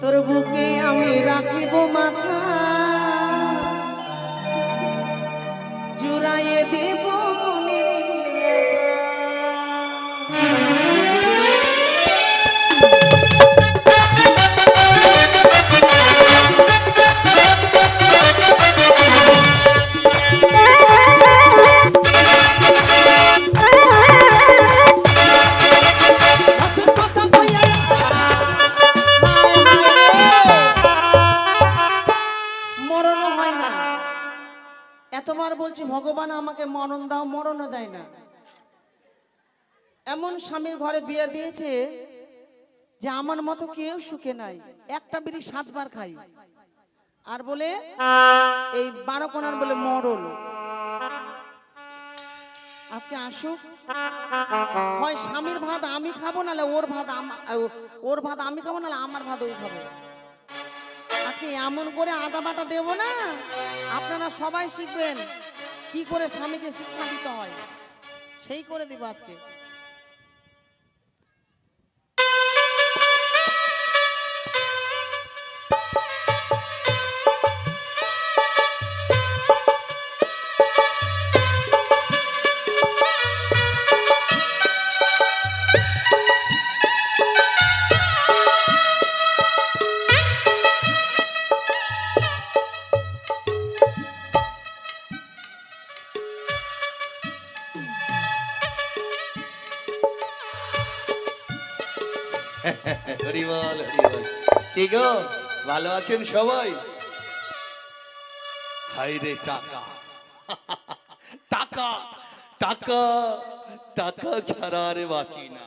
তোর বুকে আমি রাখিব মাথা। ভগবান আমাকে মরণ দাও, মরণও দেয় না। এমন স্বামীর ঘরে বিয়ে দিয়েছে যে আমার মতো কেউ সুখে নাই। একটা বিড়ি সাতবার খাই। আর বলে, এই বারো কোনার বলে মরল। আজকে আসুক। হয় স্বামীর ভাত আমি খাব নাহলে ওর ভাত ওর ভাত আমি খাব নাহলে আমার ভাত ওই খাব। আজকে এমন করে আদা বাটা দেবো না, আপনারা সবাই শিখবেন। কি করে স্বামীকে শিক্ষা দিতে হয়? সেই করে দিব আজকে। ভালো আছেন সবাই? হাই রে টাকা। টাকা টাকা টাকা ছাড়া আরে বাঁচি না।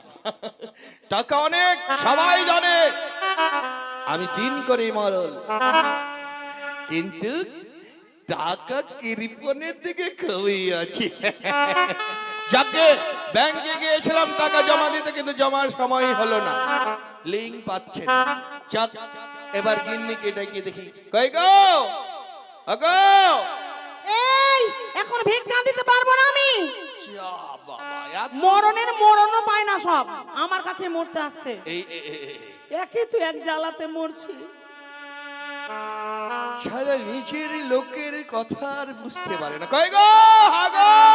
টাকা অনেক, সবাই জানে। আমি দিন করে মরল কিন্তু টাকা কৃপনের দিকে খুবই আছে। যাকে ব্যাংকে গিয়েছিলাম টাকা জমা দিতে কিন্তু জমার সময় হলো না। লিঙ্ক পাচ্ছে না। যাক এবার গিন্নিকে ডেকে দেখি। কই গো? আগো এই এখন ভিক্ষা দিতে পারব না আমি। মরণের মরণও পায় না সব। আমার কাছে মরতে আসছে। এই এ- এ- এ- একই তো এক জ্বালাতে মরছি। সারা নিজের লোকের কথা আর বুঝতে পারে না। কই গো? হাগো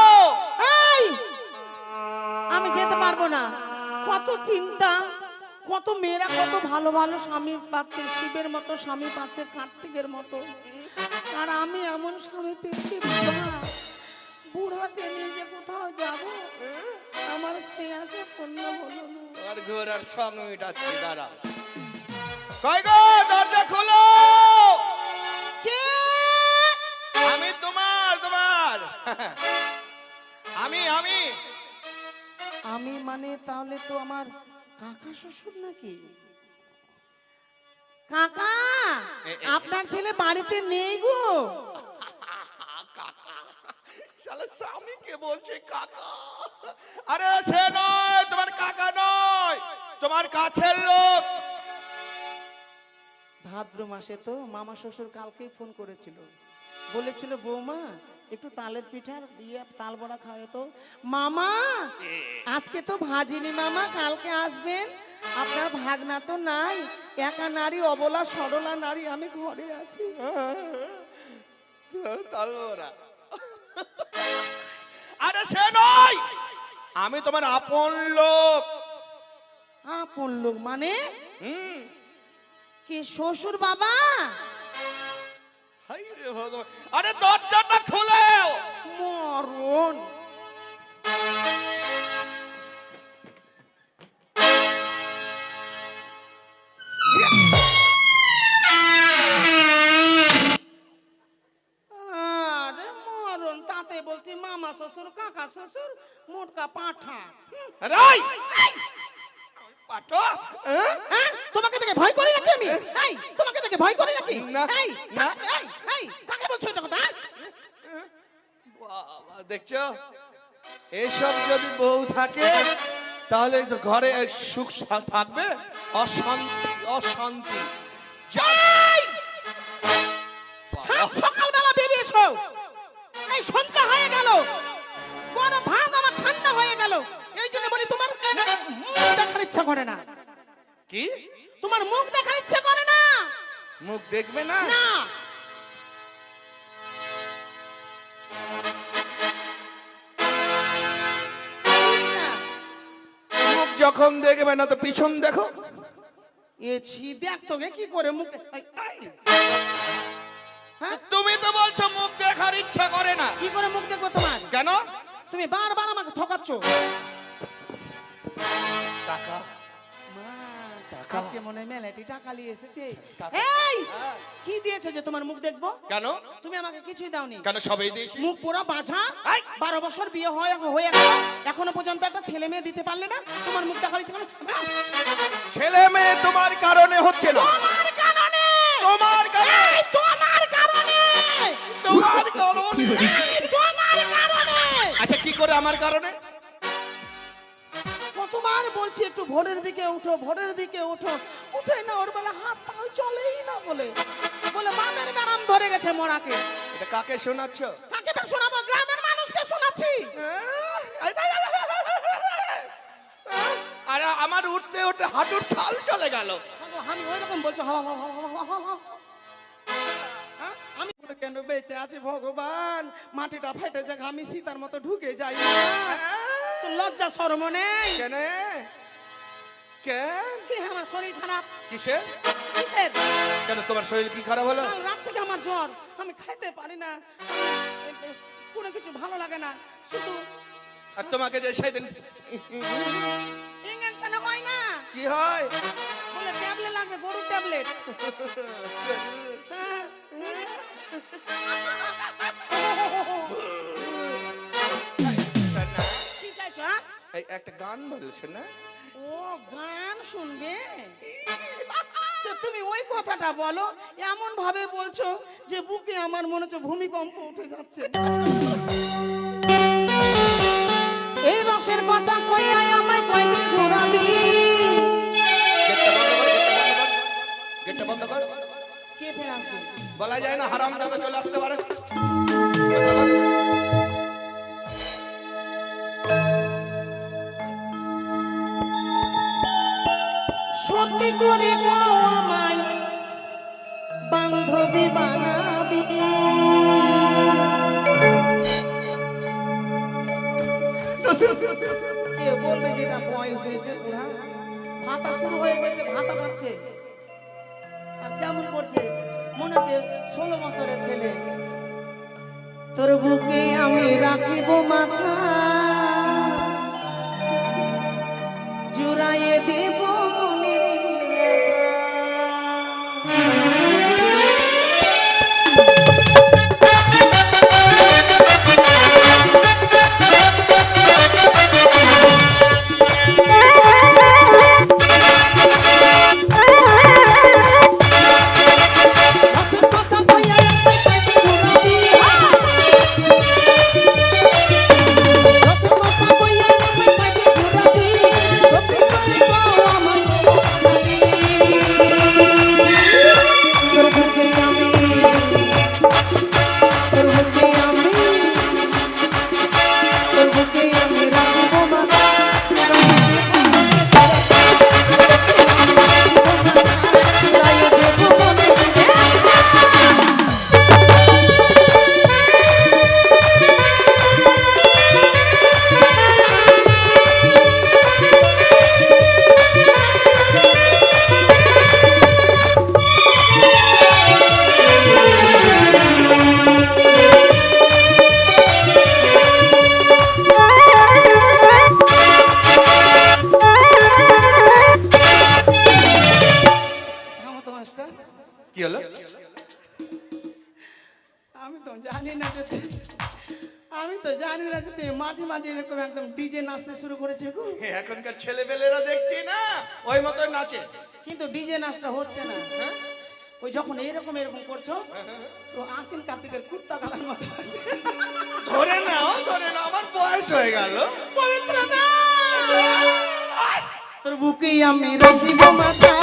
আমি যেতে পারব না। কত চিন্তা কত মেয়েরা কত ভালো ভালো স্বামী পাচ্ছে শিবের মতো স্বামী পাচ্ছে কার্তিকের মতো। আর আমি এমন স্বামী পেয়েছি বুড়া। বুড়াকে নিয়ে যে কোথাও যাব আমার স্ত্রী আছে পূর্ণ হলো না। আর ঘর আর সঙ্গ মিটাচ্ছি দাঁড়া। কই গো দরজা খোলো। কে? আমি তোমার তোমার। আমি আমি। আমি মানে তাহলে তো আমার কাকা শ্বশুর নাকি? কাকা আপনার ছেলে বাড়িতে নেই গো। শালা স্বামীকে বলছে কাকা? আরে সে নয় তোমার কাকা নয় তোমার কাছের লোক। ভাদ্র মাসে তো মামা শ্বশুর কালকেই ফোন করেছিল। বলেছিল বৌমা একটু তালের পিঠার দিয়ে তাল বড়া খাওয়া তো। মামা আজকে তো ভাজিনি মামা কালকে আসবেন। আপনার ভাগনা তো নাই একা নারী অবলা সরলা নারী আমি ঘরে আছি। আরে সে নয় আমি তোমার আপন লোক। আপন লোক মানে? হুম। কি শ্বশুর বাবা? আরে দরজাটা খুলে মরণ। আরে তাতে বলছি মামা শ্বশুর কাকা শ্বশুর মোটকা পাঠা। রাই পাঠো হ্যাঁ? হ্যাঁ? তোমাকে দেখে ভয় করি নাকি আমি? এই তোমাকে দেখে ভয় করি নাকি? না, না। বলছো এটা কথা? বাবা দেখছ? এসব যদি বউ থাকে তাহলে ঘরে সুখ থাকবে অশান্তি অশান্তি! সকালবেলা বেরিয়েছো। এই সন্ধ্যা হয়ে গেল। গরম ভাত আমার ঠান্ডা হয়ে গেল। এই জন্য বলি তোমার মুখ দেখার ইচ্ছা করে না। কি? তোমার মুখ দেখার ইচ্ছা করে না। মুখ দেখবে না? না। যখন দেখবে না তো পিছন দেখো। এ ছি দেখ তোকে কি করে মুখ হ্যাঁ? তুমি তো বলছো মুখ দেখার ইচ্ছা করে না। কি করে মুখ দেখব তোমার? কেন? তুমি বারবার আমাকে ঠকাচ্ছ। টাকা। টাকা? আজকে মনে হয় মেলাটি টাকা নিয়ে এসেছে। এই কি দিয়েছে যে তোমার মুখ দেখব? কেন? তুমি আমাকে কিছুই দাওনি। কেন সবাই দিয়েছি? মুখ পুরো এই! বারো বছর বিয়ে হয় হয়ে গেল। এখনও পর্যন্ত একটা ছেলে মেয়ে দিতে পারলে না? তোমার মুখ ইচ্ছে কেন? ছেলে মেয়ে তোমার কারণে হচ্ছে না। তোমার কারণে! তোমার কারণে! তোমার কারণে! তোমার কারণে! তোমার কারণে! আচ্ছা কি করে আমার কারণে? কতবার বলছি একটু ভোরের দিকে উঠো ভোরের দিকে উঠো। উঠে না ওর বেলা হাত পাও চলেই না বলে। বলে মাদের ব্যারাম ধরে গেছে মরাকে। এটা কাকে শোনাচ্ছ? কাকে তো শোনাবো? গ্রামের মানুষকে শোনাচ্ছি। আরে আমার উঠতে উঠতে হাঁটুর ছাল চলে গেল। আমি ওই রকম বলছো হাওয়া হাওয়া হাওয়া হ্যাঁ? আমি কেন বেঁচে আছি ভগবান? মাটিটা ফেটে যাক আমি সীতার মতো ঢুকে যাই না। তো লজ্জা শরম নেই। কেন? কেন? আমার শরীর খারাপ। কিসে? কেন তোমার শরীর কি খারাপ হলো? রাত থেকে আমার জ্বর। আমি খাইতে পারি না। কোনো কিছু ভালো লাগে না। শুধু আর তোমাকে যে সেদিন ইঞ্জেকশন হয় না। কি হয়? বলে ট্যাবলেট লাগবে গরুর ট্যাবলেট। কি একটা গান বলছে না? ও গান শুনবে? তো তুমি ওই কথাটা বলো এমন ভাবে বলছো যে বুকে আমার মনে হচ্ছে ভূমিকম্প উঠে যাচ্ছে। এই রসের কথা কইয়া আমায় কয়দিন ঘোরাবি? গেটটা বন্ধ কর কে ফের আসবে বলা যায় না হারাম দাদা চলে আসতে পারে। করে আমায়। বান্ধবী বানাবি। কে বলবে যেটা বয়স হয়েছে? ভাতা শুরু হয়ে গেছে, ভাতা পাচ্ছে। কেমন করছে? মনে হচ্ছে ষোলো বছরের ছেলে। তোর বুকে আমি রাখিব মাথা। জুড়াইয়ে দেব গো এখনকার ছেলেপেলেরা দেখছি না ওই মতো নাচে। কিন্তু ডিজে নাচটা হচ্ছে না হ্যাঁ? ওই যখন এরকম এরকম করছ তো আসিন কার্তিকের কুত্তা গালার মতো আছে। ধরে নাও ধরে নাও আমার বয়স হয়ে গেল। পবিত্রতা তোর বুকে আমি রাখিব মাথা।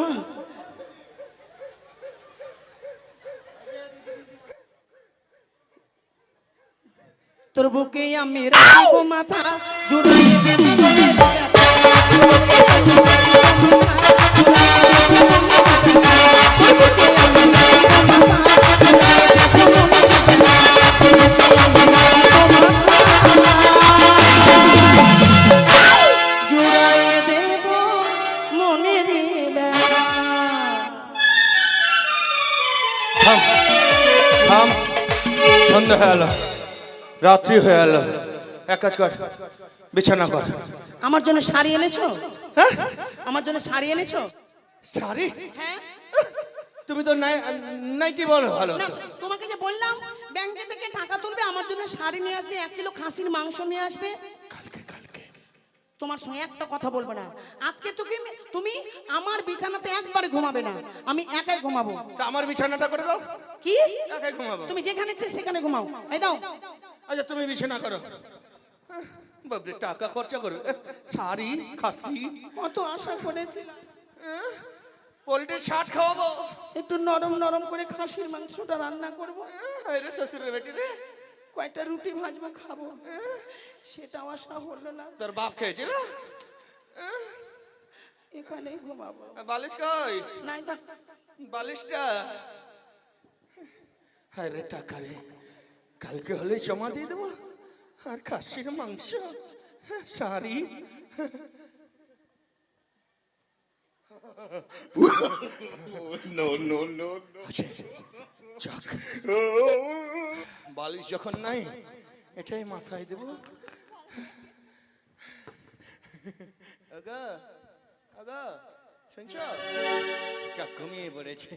হ্যাঁ ও মা তোর বুকে আমি রাখব মাথা জুড়িয়ে দেব রাত্রি হয়ে এলো। এক কাজ কর বিছানা কর। আমার জন্য শাড়ি এনেছো? হ্যাঁ? আমার জন্য শাড়ি এনেছো? শাড়ি? হ্যাঁ। তুমি তো নাই নাইটি বলো? ভালো না তোমাকে যে বললাম ব্যাংকে থেকে টাকা তুলবে আমার জন্য শাড়ি নিয়ে আসবে এক কিলো খাসির মাংস নিয়ে আসবে। কালকে কালকে। তোমার সঙ্গে একটা কথা বলব না। আজকে তুমি তুমি আমার বিছানাতে একবারে ঘুমাবে না। আমি একাই ঘুমাবো। তা আমার বিছানাটা করে দাও। কি? একাই ঘুমাবো। তুমি যেখানে ইচ্ছে সেখানে ঘুমাও। এই দাও। আচ্ছা তুমি বিছানা করো। বাপরে টাকা খরচা করো। শাড়ি খাসি। কত আশা করেছি। পোল্ট্রির শার্ট খাওয়াবো। একটু নরম নরম করে খাসির মাংসটা রান্না করব। রে শ্বশুরের বেটি রে। কয়টা রুটি ভাজবো খাব। সেটাও আশা হলো না। তোর বাপ খেয়েছিল? এখানেই ঘুমাবো। বালিশ কই? নাই থাক বালিশটা। হ্যাঁ রে টাকা রে। কালকে হলে জমা দিয়ে দেবো। আর খাসির মাংস শাড়ি। No. আছে যাক। বালিশ যখন নাই এটাই মাথায় দেব। আগা আগা শুনছ? যাক ঘুমিয়ে পড়েছে।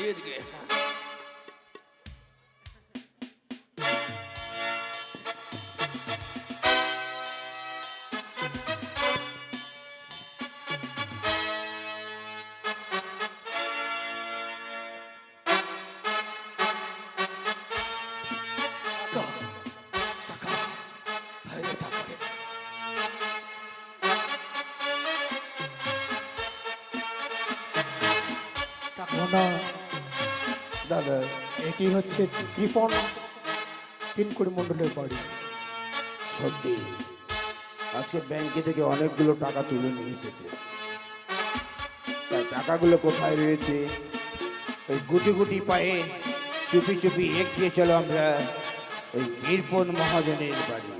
হ্যাঁ এদিকে এটি হচ্ছে ত্রিপন তিনকুড়ি মণ্ডলের বাড়ি। সত্যি? আজকে ব্যাংকে থেকে অনেকগুলো টাকা তুলে নিয়ে এসেছে। টাকাগুলো কোথায় রয়েছে? ওই গুটি গুটি পায়ে চুপি চুপি এগিয়ে চলো আমরা। ওই বীরপন মহাজনের বাড়ি।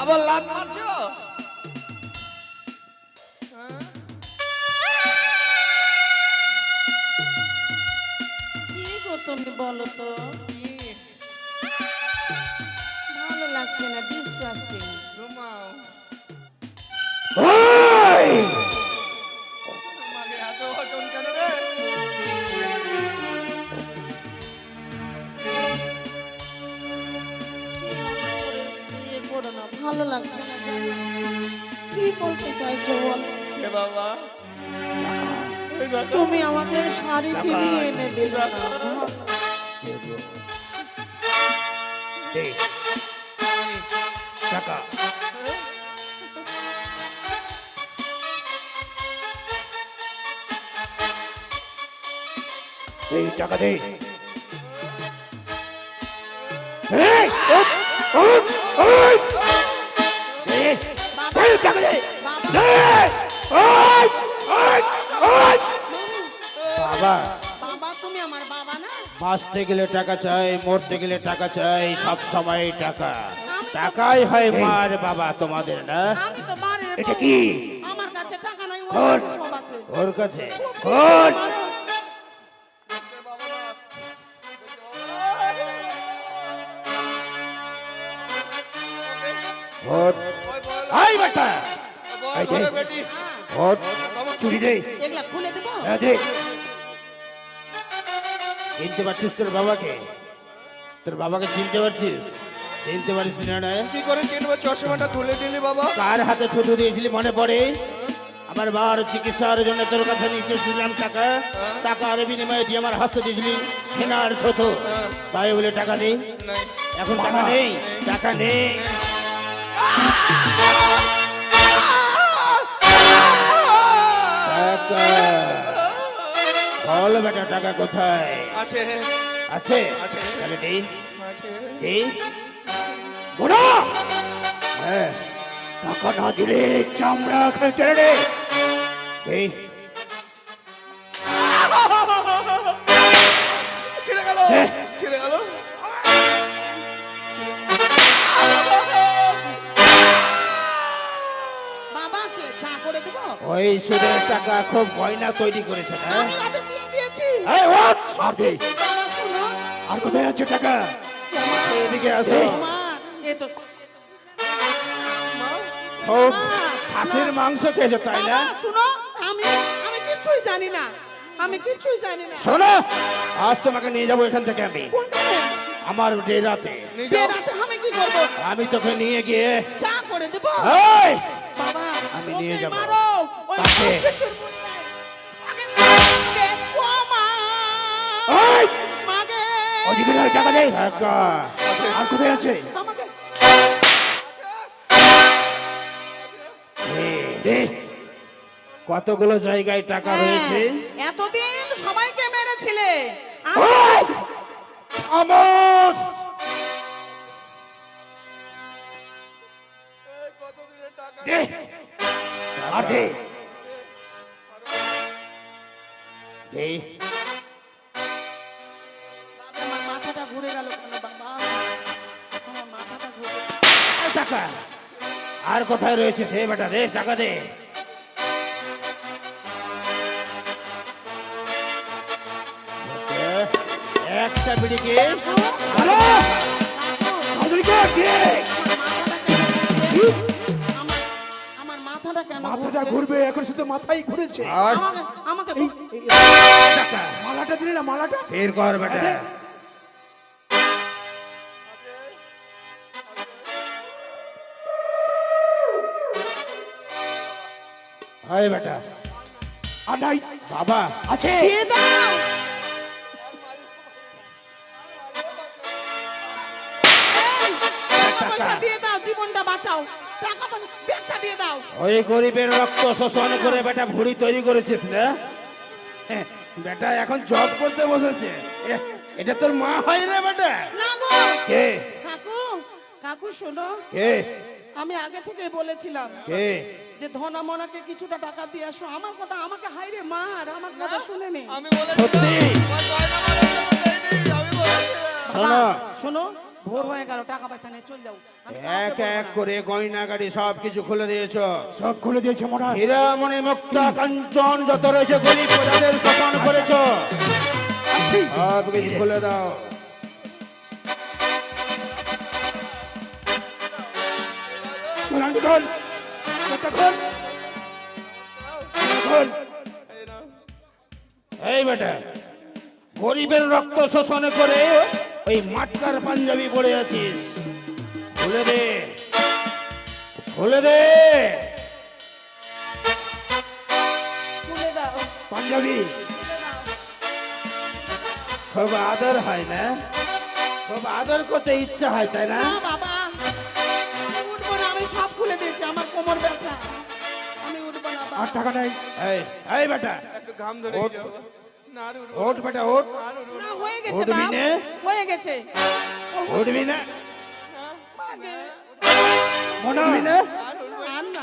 আবার লাত মারছো? তুমি বলো তো কি? ভালো লাগছে না ডিসকাস্টিং ঘুমাও ভালো লাগছে না কি বলতে চাইছো বল? বাবা। তুমি আমাকে শাড়ি কিনে এনে দিলে টাকা। এই টাকা দে। এই, না বাঁচতে গেলে টাকা চাই মরতে গেলে টাকা চাই সব সময় টাকা টাকাই হয় মার বাবা তোমাদের না এটা কি আমার কাছে টাকা নাই ওর কাছে ওর কাছে খোঁজ চুরি দে এগুলা খুলে দেবো হ্যাঁ, দে চিনতে পারছিস তোর বাবাকে তোর বাবাকে চিনতে পারছিস চিনতে পারিস না না কি করে চিনবো? চশমাটা খুলে দিলি বাবা। কার হাতে থুতু দিয়েছিলি মনে পড়ে? আমার বাবার চিকিৎসার জন্য তোর কাছে নিয়ে এসেছিলাম টাকা। টাকার বিনিময়ে দিয়ে আমার হাতে দিয়েছিলি সেনার থুতু। তাই বলে টাকা নেই। এখন টাকা নেই। টাকা নেই। টাকা বল বেটা টাকা কোথায়? আছে। তাহলে দেই দেই বুড়ো হ্যাঁ। টাকা না দিলে চামড়া খেতে রে দেই বাবাকে চা করে দেবো? ওই সুদের টাকা খুব গয়না তৈরি করেছে না আমি হাতে দিয়ে দিয়েছি। এই ওঠ আর বাবা শোনো। আর কোথায় আছে টাকা? এদিকে আসো। মা এ তো ও খাসির মাংস খেয়েছো তাই না? বাবা শুনো আমি আমি কিছুই জানি না। আমি কিছুই জানি না। শোনো আজ তোমাকে নিয়ে যাব এখান থেকে আমি। কোনখানে? আমার ডেরাতে। আমি কি করব? আমি তোকে নিয়ে গিয়ে চা করে দেবো। এই বাবা আমি নিয়ে যাব। ওদিকে টাকা আর কোথায় আছে? দে। কতগুলো জায়গায় টাকা রয়েছে? কোথায় রয়েছে দে বেটা দে টাকা দে একটা বিড়িকে মাথাটা কেন মাথাটা ঘুরবে এখন শুধু মাথাই ঘুরেছে আর আমাকে মালাটা দিলে না মালাটা বের কর বেটা হাই বেটা। আর বাবা। আছে। জীবনটা বাঁচাও। টাকা ব্যাগটা দিয়ে দাও। ওই গরিবের রক্ত শোষণ করে বেটা ভুড়ি তৈরি করেছিস না? হ্যাঁ, বেটা এখন জব করতে বসেছে। এটা তোর মা হয় বেটা। না গো। কে? কাকু কাকু শোনো। কে? আমি আগে থেকে বলেছিলাম। কে? যে ধনা মনাকে কিছুটা টাকা দিয়ে আসো আমার কথা আমাকে হাইরে মার আমার কথা শুনে নে। আমি শোনো। শোনো ভোর হয়ে গেল টাকা পয়সা নিয়ে চল যাও। এক এক করে গয়না গাড়ি সব কিছু খুলে দিয়েছ। সব খুলে দিয়েছে মনে হয় হীরামণি মুক্তা কাঞ্চন যত রয়েছে গরিব প্রজাদের শোষণ করেছ। সব কিছু খুলে দাও। খোল এই বেটা গরিবের রক্ত শোষণ করে ওই মাটকার পাঞ্জাবি পরে আছিস। খুলে দে। খুলে দে। পাঞ্জাবি। খুব আদর হয় না? খুব আদর করতে ইচ্ছা হয় তাই না? না বাবা। আমার কোমর ব্যথা। আমি উঠবো না আর টাকা নাই। এই এই বেটা। একটু ঘাম ধরে ওঠ। বেটা ওঠ। না হয়ে গেছে বাপ? হয়ে গেছে। উঠবি না। মাগে। উঠবি না?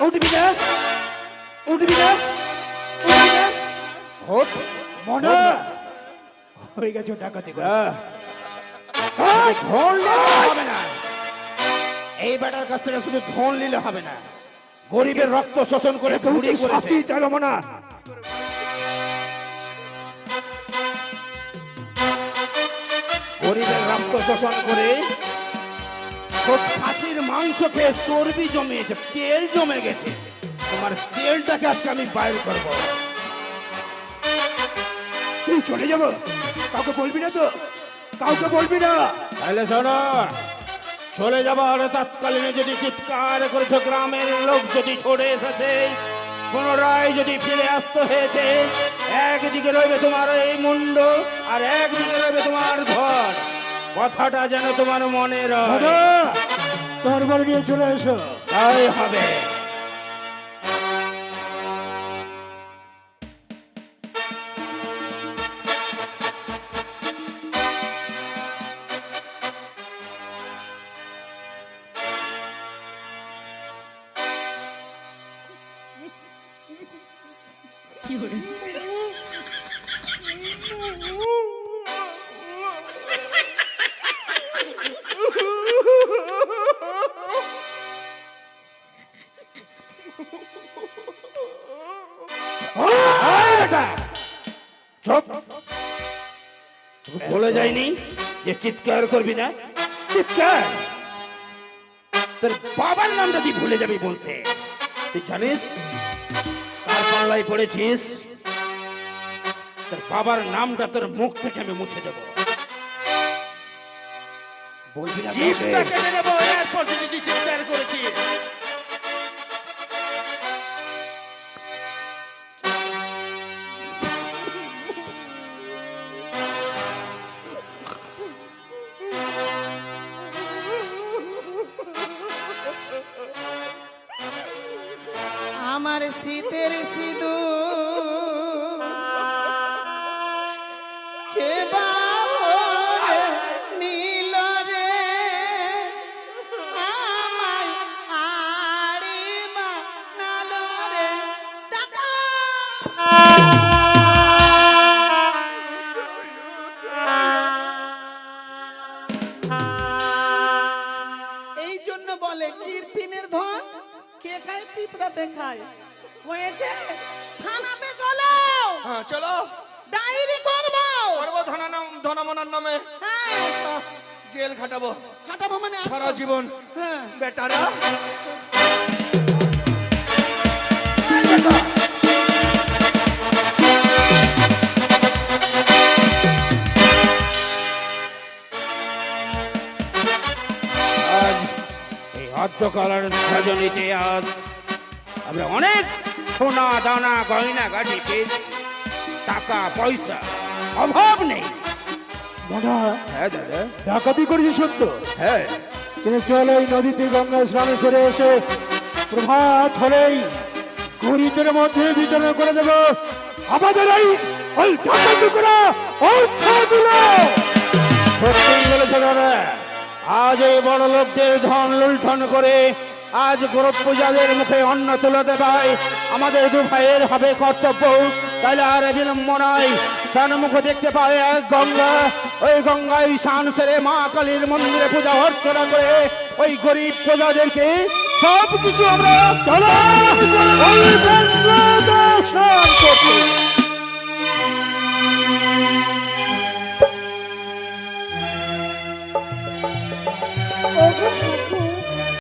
উঠবি না। উঠবি না। ওঠ। মোনা হয়ে। গেছে ডাকাতি করে। ধন নিলে হবে না। এই বেটার কাছ থেকে শুধু ধন নিলে হবে না। গরিবের রক্ত শোষণ করে শাস্তি গরিবের রক্ত শোষণ করে খাসির মাংস খেয়ে চর্বি জমিয়েছে তেল জমে গেছে। তোমার তেলটাকে আজকে আমি বাইর করব। তুই চলে যাব? কাউকে বলবি না তো? কাউকে বলবি না? তাহলে শোনো চলে যাবার তৎকালীন যদি চিৎকার করেছ গ্রামের লোক যদি ছড়ে এসেছে পুনরায় যদি ফিরে আসতে হয়েছে একদিকে রইবে তোমার এই মুন্ড আর একদিকে রইবে তোমার ঘর। কথাটা যেন তোমার মনে রয়। তোর বাড়ি চলে এসো। তাই হবে। যে চিৎকার করবি না? চিৎকার! তোর বাবার নামটা তুই ভুলে যাবি বলতে। তুই জানিস? কার পাল্লায় পড়েছিস? তোর বাবার নামটা তোর মুখ থেকে আমি মুছে দেবো। বলবি না চিৎকার করেছিস। পয়সা অভাব নেই। মোনা হ্যাঁ দাদা। ডাকাতি করেছি সত্য? হ্যাঁ। কিন্তু চল এই নদীতে গঙ্গা স্নানে সেরে এসে প্রভাত হলেই গরিবের মধ্যে বিতরণ করে দেব। আমাদের এই ওই ডাকাতি করা অর্থগুলো। সত্যি বলেছে দাদা আজ এই বড় লোকদের ধন লুণ্ঠন করে আজ গরব পূজাদের মুখে অন্ন তুলে দেবাই আমাদের দু ভাইয়ের হবে কর্তব্য। তাহলে আর বিলম্ব নয় সন্মুখ দেখতে পায় এক গঙ্গা। ওই গঙ্গায় সান সেরে মা কালীর মন্দিরে পূজা, অর্চনা করে ওই গরিব প্রজাদেরকে সব কিছু আমরা দর্শন করছি।